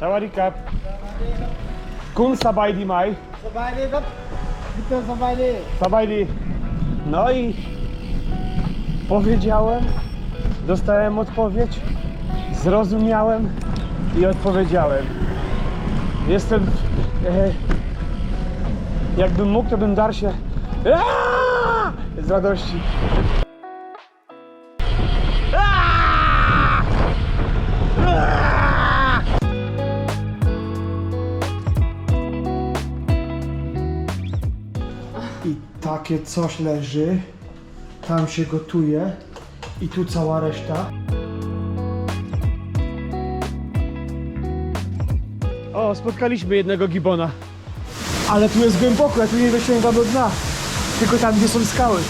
Sawadee Cup. Kun sabaj di maj. Sabaj kap. Tak? Witam sabaj No i powiedziałem, dostałem odpowiedź, zrozumiałem i odpowiedziałem. Jestem, e, jakbym mógł, to bym dar się z radości. I takie coś leży, tam się gotuje i tu cała reszta. O, spotkaliśmy jednego gibona. Ale tu jest głęboko, ja tu nie dosięgam do dna, tylko tam gdzie są skały.